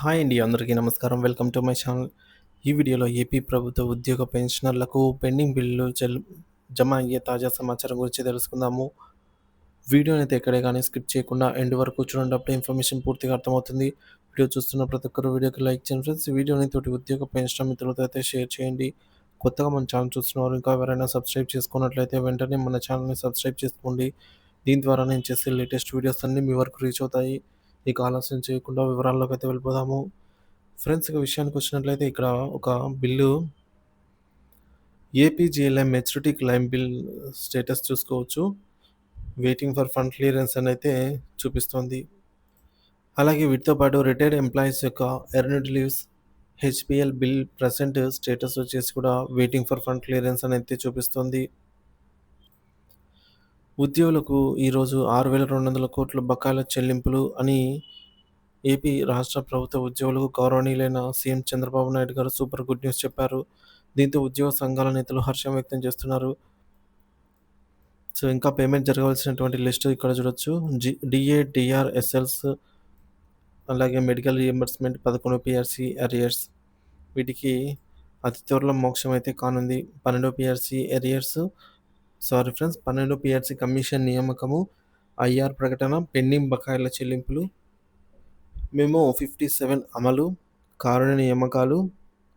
Hi అండి అందరికీ నమస్కారం. Welcome to my channel. ఈ వీడియోలో ఏపీ ప్రభుత్వ ఉద్యోగ పెన్షనర్లకు పెండింగ్ బిల్లులు చెల్ జమ అయ్యే తాజా సమాచారం గురించి తెలుసుకుందాము. వీడియోని అయితే ఎక్కడే కానీ స్కిప్ చేయకుండా ఎండ్ వరకు చూడండి ఇన్ఫర్మేషన్ పూర్తిగా అర్థమవుతుంది. వీడియో చూస్తున్న ప్రతి ఒక్కరు వీడియోకి లైక్ చేయండి ఫ్రెండ్స్. వీడియోని తోటి ఉద్యోగ పెన్షన్ మిత్రులతో అయితే షేర్ చేయండి. కొత్తగా మన ఛానల్ చూస్తున్నారు ఇంకా ఎవరైనా సబ్స్క్రైబ్ చేసుకున్నట్లయితే వెంటనే మన ఛానల్ని సబ్స్క్రైబ్ చేసుకోండి. దీని ద్వారా నేను చేసే లేటెస్ట్ వీడియోస్ అన్నీ మీ వరకు రీచ్ అవుతాయి. ఇక ఆలస్యం చేయకుండా వివరాల్లోకి అయితే వెళ్ళిపోదాము. ఫ్రెండ్స్ ఇక విషయానికి వచ్చినట్లయితే ఇక్కడ ఒక bill APGLI maturity claim bill status చూసుకోవచ్చు. వెయిటింగ్ ఫర్ ఫండ్ క్లియరెన్స్ అని అయితే చూపిస్తోంది. అలాగే వీటితో పాటు రిటైర్డ్ ఎంప్లాయీస్ యొక్క earned leaves HPL bill present status వచ్చేసి కూడా వెయిటింగ్ ఫర్ ఫండ్ క్లియరెన్స్ అని అయితే చూపిస్తోంది. ఉద్యోగులకు ఈరోజు ఆరు వేల రెండు వందల కోట్ల బకాయిల చెల్లింపులు అని ఏపీ రాష్ట్ర ప్రభుత్వ ఉద్యోగులకు గౌరవనీయులైన సీఎం చంద్రబాబు నాయుడు గారు సూపర్ గుడ్ న్యూస్ చెప్పారు. దీంతో ఉద్యోగ సంఘాల నేతలు హర్షం వ్యక్తం చేస్తున్నారు. సో ఇంకా పేమెంట్ జరగవలసినటువంటి లిస్ట్ ఇక్కడ చూడొచ్చు. జి డిఏ డిఆర్ ఎస్ఎల్స్ అలాగే మెడికల్ రియంబర్స్మెంట్ పదకొండు పిఆర్సి అరియర్స్ వీటికి అతి త్వరలో మోక్షం అయితే కానుంది. పన్నెండో పిఆర్సి ఎరియర్స్ సారీ ఫ్రెండ్స్ పన్నెండు పిఆర్సి కమిషన్ నియామకము ఐఆర్ ప్రకటన పెండింగ్ బకాయిల చెల్లింపులు మేము ఫిఫ్టీ సెవెన్ అమలు కారుణ నియామకాలు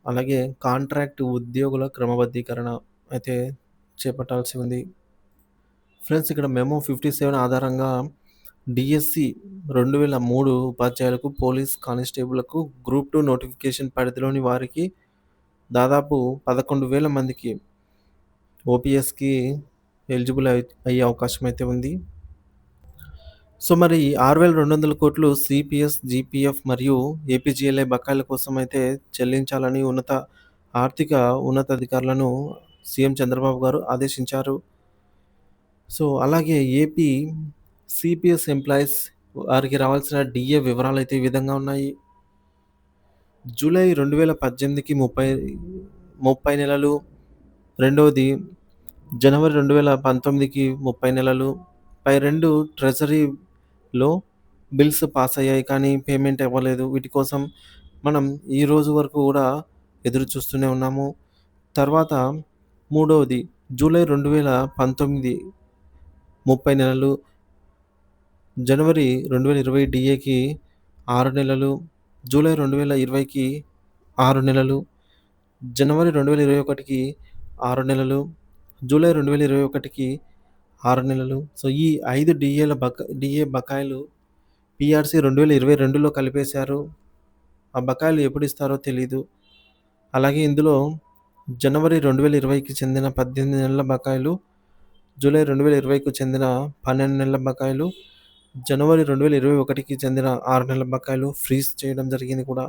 అలాగే కాంట్రాక్ట్ ఉద్యోగుల క్రమబద్ధీకరణ అయితే చేపట్టాల్సి ఉంది. ఫ్రెండ్స్ ఇక్కడ మేము ఫిఫ్టీ సెవెన్ ఆధారంగా డిఎస్సి రెండు వేల మూడు ఉపాధ్యాయులకు పోలీస్ కానిస్టేబుల్కు గ్రూప్ టూ నోటిఫికేషన్ పరిధిలోని వారికి దాదాపు పదకొండు వేల మందికి ఓపీఎస్కి ఎలిజిబుల్ అయ్యే అవకాశం అయితే ఉంది. సో మరి ఆరు వేల రెండు వందల కోట్లు సిపిఎస్ జీపీఎఫ్ మరియు ఏపీజీఎల్ఐ బకాయిల కోసం అయితే చెల్లించాలని ఉన్నత ఆర్థిక ఉన్నతాధికారులను సీఎం చంద్రబాబు గారు ఆదేశించారు. సో అలాగే ఏపీ సిపిఎస్ ఎంప్లాయీస్ వారికి రావాల్సిన డిఏ వివరాలు అయితే ఈ విధంగా ఉన్నాయి. జూలై రెండు వేల పద్దెనిమిదికి ముప్పై ముప్పై నెలలు రెండవది జనవరి రెండు వేల పంతొమ్మిదికి ముప్పై నెలలు. పై రెండు ట్రెజరీలో బిల్స్ పాస్ అయ్యాయి కానీ పేమెంట్ ఇవ్వలేదు వీటి కోసం మనం ఈ రోజు వరకు కూడా ఎదురు చూస్తూనే ఉన్నాము. తర్వాత మూడవది జూలై రెండు వేల పంతొమ్మిది ముప్పై నెలలు. జనవరి రెండు వేల ఇరవై డిఏకి ఆరు నెలలు. జూలై రెండు వేల ఇరవైకి ఆరు నెలలు. జనవరి రెండు వేల ఇరవై ఒకటికి ఆరు నెలలు జూలై రెండు వేల ఇరవై ఒకటికి ఆరు నెలలు. సో ఈ ఐదు డిఏల బక డిఏ బకాయిలు పిఆర్సి రెండు వేల ఇరవై రెండులో కలిపేశారు. ఆ బకాయిలు ఎప్పుడు ఇస్తారో తెలీదు. అలాగే ఇందులో జనవరి రెండు వేల ఇరవైకి చెందిన పద్దెనిమిది నెలల బకాయిలు జూలై రెండు వేల ఇరవైకి చెందిన పన్నెండు నెలల బకాయిలు జనవరి రెండు వేల ఇరవై ఒకటికి చెందిన ఆరు నెలల బకాయిలు ఫ్రీజ్ చేయడం జరిగింది కూడా.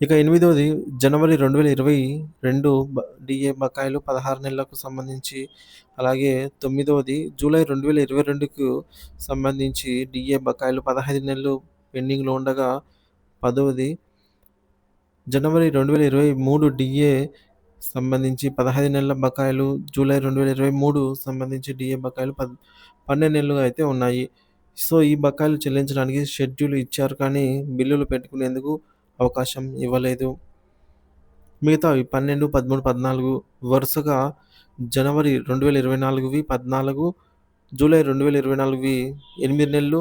ఇక ఎనిమిదవది జనవరి రెండు వేల ఇరవై రెండు డిఏ బకాయిలు పదహారు నెలలకు సంబంధించి అలాగే తొమ్మిదవది జూలై రెండు వేల ఇరవై రెండుకు సంబంధించి డిఏ బకాయిలు పదహైదు నెలలు పెండింగ్లో ఉండగా పదవది జనవరి రెండు వేల ఇరవై మూడు డిఏ సంబంధించి పదహైదు నెలల బకాయిలు జూలై రెండు వేల ఇరవై మూడు సంబంధించి డిఏ బకాయిలు పద్ పన్నెండు నెలలుగా అయితే ఉన్నాయి. సో ఈ బకాయిలు చెల్లించడానికి షెడ్యూల్ ఇచ్చారు కానీ బిల్లులు పెట్టుకునేందుకు అవకాశం ఇవ్వలేదు. మిగతావి పన్నెండు పదమూడు పద్నాలుగు వరుసగా జనవరి రెండు వేల ఇరవై నాలుగువి పద్నాలుగు జూలై రెండు వేల ఇరవై నాలుగువి ఎనిమిది నెలలు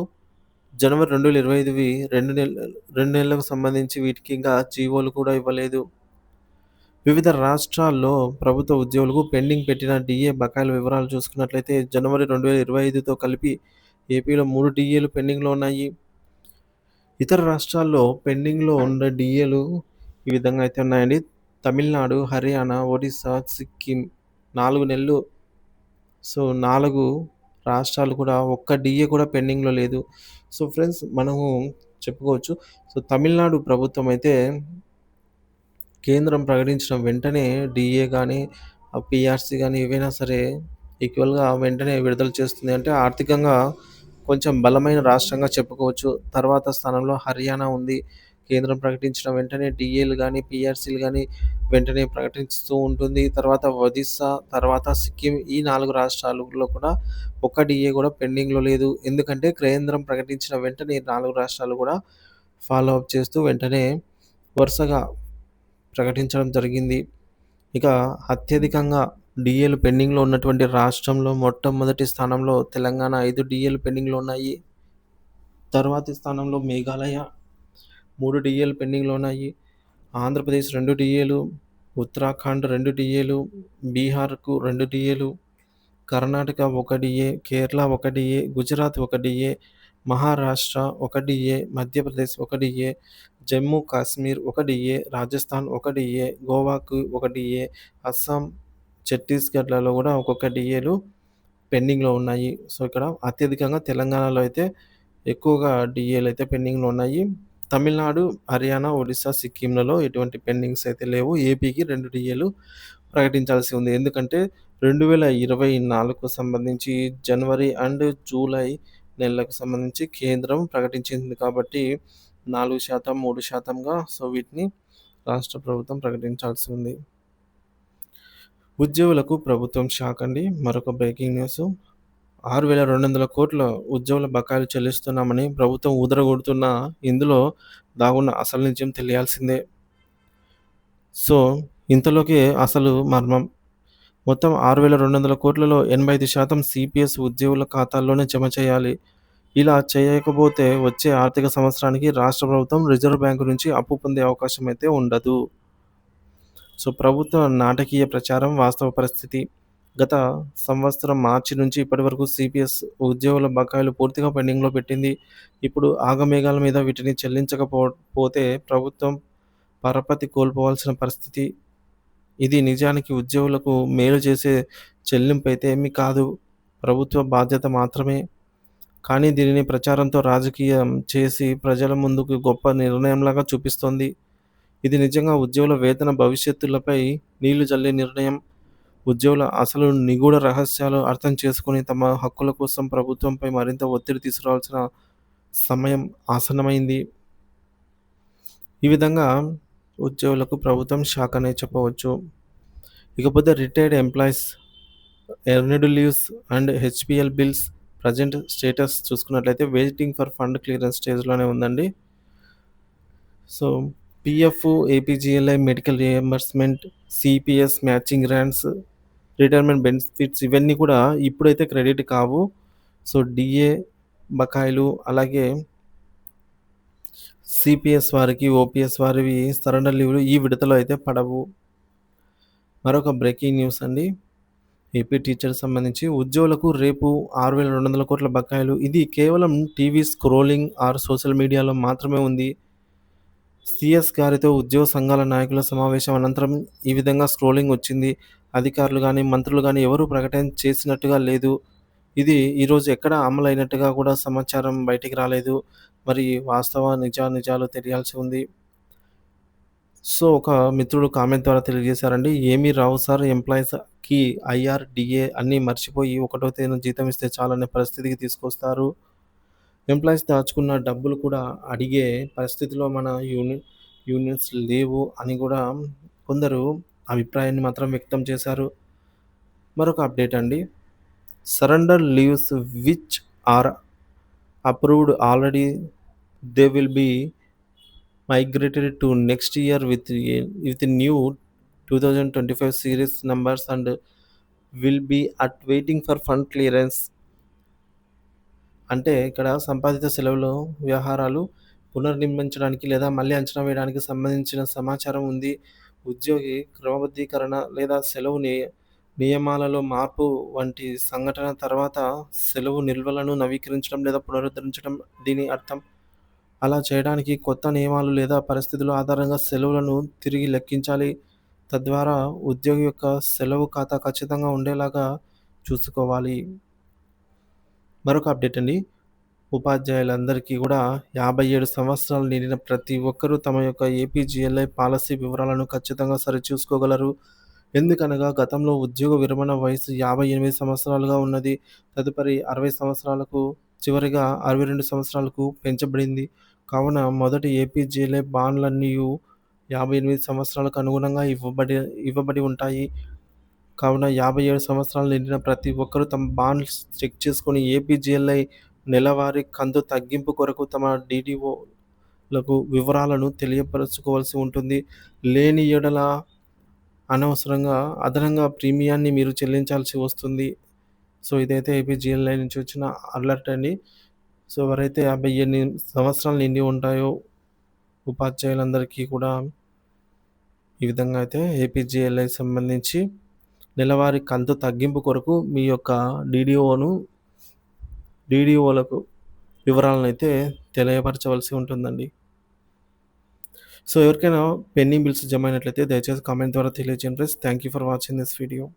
జనవరి రెండు వేల ఇరవై ఐదువి రెండు నెల రెండు నెలలకు సంబంధించి వీటికి ఇంకా జీవోలు కూడా ఇవ్వలేదు. వివిధ రాష్ట్రాల్లో ప్రభుత్వ ఉద్యోగులకు పెండింగ్ పెట్టిన డిఏ బకాయిల వివరాలు చూసుకున్నట్లయితే జనవరి రెండు వేల ఇరవై ఐదుతో కలిపి ఏపీలో మూడు డిఏలు పెండింగ్లో ఉన్నాయి. ఇతర రాష్ట్రాల్లో పెండింగ్లో ఉన్న డిఏలు ఈ విధంగా అయితే ఉన్నాయండి. తమిళనాడు హర్యానా ఒడిస్సా సిక్కిం నాలుగు నెలలు. సో నాలుగు రాష్ట్రాలు కూడా ఒక్క డిఏ కూడా పెండింగ్లో లేదు. సో ఫ్రెండ్స్ మనము చెప్పుకోవచ్చు. సో తమిళనాడు ప్రభుత్వం అయితే కేంద్రం ప్రకటించిన వెంటనే డిఏ కానీ పిఆర్సీ కానీ ఏవైనా సరే ఈక్వల్గా వెంటనే విడుదల చేస్తుంది. అంటే ఆర్థికంగా కొంచెం బలమైన రాష్ట్రంగా చెప్పుకోవచ్చు. తర్వాత స్థానంలో హర్యానా ఉంది. కేంద్రం ప్రకటించిన వెంటనే డిఏలు కానీ పిఆర్సీలు కానీ వెంటనే ప్రకటిస్తూ ఉంటుంది. తర్వాత ఒడిస్సా తర్వాత సిక్కిం ఈ నాలుగు రాష్ట్రాలలో కూడా ఒక్క డిఏ కూడా పెండింగ్లో లేదు. ఎందుకంటే కేంద్రం ప్రకటించిన వెంటనే నాలుగు రాష్ట్రాలు కూడా ఫాలో అప్ చేస్తూ వెంటనే వరుసగా ప్రకటించడం జరిగింది. ఇక అత్యధికంగా డిఏలు పెండింగ్‌లో ఉన్నటువంటి రాష్ట్రంలో మొట్టమొదటి స్థానంలో తెలంగాణ ఐదు డిఏలు పెండింగ్‌లో ఉన్నాయి. తర్వాతి స్థానంలో మేఘాలయ మూడు డిఏలు పెండింగ్‌లో ఉన్నాయి. ఆంధ్రప్రదేశ్ రెండు డీఏలు, ఉత్తరాఖండ్ రెండు డిఏలు బీహార్‌కు రెండు డీఏలు, కర్ణాటక ఒక డిఏ కేరళ ఒక డిఏ గుజరాత్ ఒక డిఏ మహారాష్ట్ర ఒక డిఏ మధ్యప్రదేశ్ ఒక డిఏ జమ్మూ కాశ్మీర్ ఒక డిఏ రాజస్థాన్ ఒక డిఏ గోవాకు ఒక డిఏ అస్సాం, ఛత్తీస్‌గఢ్‌లలో కూడా ఒక్కొక్క డీఏలు పెండింగ్‌లో ఉన్నాయి. సో, ఇక్కడ అత్యధికంగా తెలంగాణలో అయితే ఎక్కువగా డీఏలు అయితే పెండింగ్‌లో ఉన్నాయి. తమిళనాడు, హర్యానా, ఒడిస్సా, సిక్కింలలో ఎటువంటి పెండింగ్స్ అయితే లేవు. ఏపీకి రెండు డీఏలు ప్రకటించాల్సి ఉంది. ఎందుకంటే 2024కు సంబంధించి జనవరి అండ్ జూలై నెలలకు సంబంధించి కేంద్రం ప్రకటించింది కాబట్టి నాలుగు శాతం మూడు శాతంగా సో, వీటిని రాష్ట్ర ప్రభుత్వం ప్రకటించాల్సి ఉంది. ఉద్యోగులకు ప్రభుత్వం షాక్ అండి. మరొక బ్రేకింగ్ న్యూసు. 6,200 కోట్ల ఉద్యోగుల బకాయిలు చెల్లిస్తున్నామని ప్రభుత్వం ఉదరగొడుతున్న ఇందులో దాగున్న అసలు నిజం తెలియాల్సిందే. సో, ఇంతలోకే అసలు మర్మం. మొత్తం 6,200 కోట్లలో 85% సీపీఎస్ ఉద్యోగుల ఖాతాల్లోనే జమ చేయాలి. ఇలా చేయకపోతే వచ్చే ఆర్థిక సంవత్సరానికి రాష్ట్ర ప్రభుత్వం రిజర్వ్ బ్యాంకు నుంచి అప్పు పొందే అవకాశం అయితే ఉండదు. సో, ప్రభుత్వ నాటకీయ ప్రచారం వాస్తవ పరిస్థితి. గత సంవత్సరం మార్చి నుంచి ఇప్పటివరకు సిపిఎస్ ఉద్యోగుల బకాయిలు పూర్తిగా పెండింగ్‌లో పెట్టింది. ఇప్పుడు ఆగమేఘాల మీద వీటిని చెల్లించకపో పోతే ప్రభుత్వం పరపతి కోల్పోవాల్సిన పరిస్థితి. ఇది నిజానికి ఉద్యోగులకు మేలు చేసే చెల్లింపు అయితే ఏమీ కాదు. ప్రభుత్వ బాధ్యత మాత్రమే. కానీ దీనిని ప్రచారంతో రాజకీయం చేసి ప్రజల ముందుకు గొప్ప నిర్ణయంలాగా చూపిస్తోంది. ఇది నిజంగా ఉద్యోగుల వేతన భవిష్యత్తులపై నీళ్ళు జల్లే నిర్ణయం. ఉద్యోగుల అసలు నిగూఢ రహస్యాలు అర్థం చేసుకుని తమ హక్కుల కోసం ప్రభుత్వంపై మరింత ఒత్తిడి తీసుకురావాల్సిన సమయం ఆసన్నమైంది. ఈ విధంగా ఉద్యోగులకు ప్రభుత్వం శాఖనే చెప్పవచ్చు. ఇకపోతే retired employees earned leaves and HPL bills present status చూసుకున్నట్లయితే వెయిటింగ్ ఫర్ ఫండ్ క్లియరెన్స్ స్టేజ్‌లోనే ఉందండి. So, PF APGLI medical reimbursement CPS matching grants, retirement benefits ఇవన్నీ కూడా ఇప్పుడైతే క్రెడిట్ కావు. సో, డీఏ బకాయిలు అలాగే సీపీఎస్ వారికి, ఓపీఎస్ వారివి సరెండర్ లీవ్‌లు ఈ విడతలో అయితే పడవు. మరొక బ్రేకింగ్ న్యూస్ అండి. ఏపీ టీచర్స్ సంబంధించి ఉద్యోగులకు రేపు 6,200 కోట్ల బకాయిలు. ఇది కేవలం టీవీ స్క్రోలింగ్ ఆర్ సోషల్ మీడియాలో మాత్రమే ఉంది. సీఎస్ గారితో ఉద్యోగ సంఘాల నాయకుల సమావేశం అనంతరం ఈ విధంగా స్క్రోలింగ్ వచ్చింది. అధికారులు కానీ మంత్రులు కానీ ఎవరూ ప్రకటన చేసినట్టుగా లేదు. ఇది ఈరోజు ఎక్కడ అమలైనట్టుగా కూడా సమాచారం బయటికి రాలేదు. మరి వాస్తవ నిజానిజాలు తెలియాల్సి ఉంది. సో, ఒక మిత్రుడు కామెంట్ ద్వారా తెలియజేశారండి. "ఏమీ రావు సార్ ఎంప్లాయీస్‌కి ఐఆర్డిఏ అన్నీ మర్చిపోయి ఒకటో తేదీన జీతం ఇస్తే చాలనే పరిస్థితికి తీసుకొస్తారు. ఎంప్లాయీస్ దాచుకున్న డబ్బులు కూడా అడిగే పరిస్థితిలో మన యూని యూనియన్స్ లేవు" అని కూడా కొందరు అభిప్రాయాన్ని మాత్రం వ్యక్తం చేశారు. మరొక అప్డేట్ అండి. Surrender leaves which are approved already they will be migrated to next year with with new two thousand twenty five series numbers and will be at waiting for fund clearance. అంటే ఇక్కడ సంపాదిత సెలవులు వ్యవహారాలు పునర్నిర్మించడానికి లేదా మళ్ళీ అంచనా వేయడానికి సంబంధించిన సమాచారం ఉంది. ఉద్యోగి క్రమబద్ధీకరణ లేదా సెలవు నియమాలలో మార్పు వంటి సంఘటన తర్వాత సెలవు నిల్వలను నవీకరించడం లేదా పునరుద్ధరించడం దీని అర్థం. అలా చేయడానికి కొత్త నియమాలు లేదా పరిస్థితుల ఆధారంగా సెలవులను తిరిగి లెక్కించాలి. తద్వారా ఉద్యోగి యొక్క సెలవు ఖాతా ఖచ్చితంగా ఉండేలాగా చూసుకోవాలి. మరొక అప్డేట్ అండి. ఉపాధ్యాయులందరికీ కూడా 57 సంవత్సరాలు నిండిన ప్రతి ఒక్కరూ తమ యొక్క ఏపీజీఎల్ఐ పాలసీ వివరాలను ఖచ్చితంగా సరిచూసుకోగలరు. ఎందుకనగా గతంలో ఉద్యోగ విరమణ వయసు యాభై ఎనిమిది సంవత్సరాలుగా ఉన్నది. తదుపరి 60 సంవత్సరాలకు, చివరిగా అరవై రెండు సంవత్సరాలకు పెంచబడింది. కావున మొదటి ఏపీజీఎల్ఐ బాండ్లన్నీయు 58 సంవత్సరాలకు అనుగుణంగా ఇవ్వబడి ఇవ్వబడి ఉంటాయి. కావున 57 సంవత్సరాలు నిండిన ప్రతి ఒక్కరూ తమ బాండ్స్ చెక్ చేసుకొని ఏపీజీఎల్ఐ నెలవారీ కంతు తగ్గింపు కొరకు తమ డీడీఓలకు వివరాలను తెలియపరుచుకోవాల్సి ఉంటుంది. లేని ఏడల అనవసరంగా అదనంగా ప్రీమియాన్ని మీరు చెల్లించాల్సి వస్తుంది. సో, ఇదైతే ఏపీజీఎల్ఐ నుంచి వచ్చిన అలర్ట్ అండి. సో, ఎవరైతే 58 సంవత్సరాలు నిండి ఉంటాయో ఉపాధ్యాయులందరికీ కూడా ఈ విధంగా అయితే ఏపీజీఎల్ఐ సంబంధించి నెలవారీ కంతు తగ్గింపు కొరకు మీ యొక్క డీడీఓను డీడీఓలకు అయితే తెలియపరచవలసి ఉంటుందండి. సో, ఎవరికైనా పెండింగ్ బిల్స్ జమ అయినట్లయితే దయచేసి కామెంట్ ద్వారా తెలియజేయండి friends. Thank you for watching this video.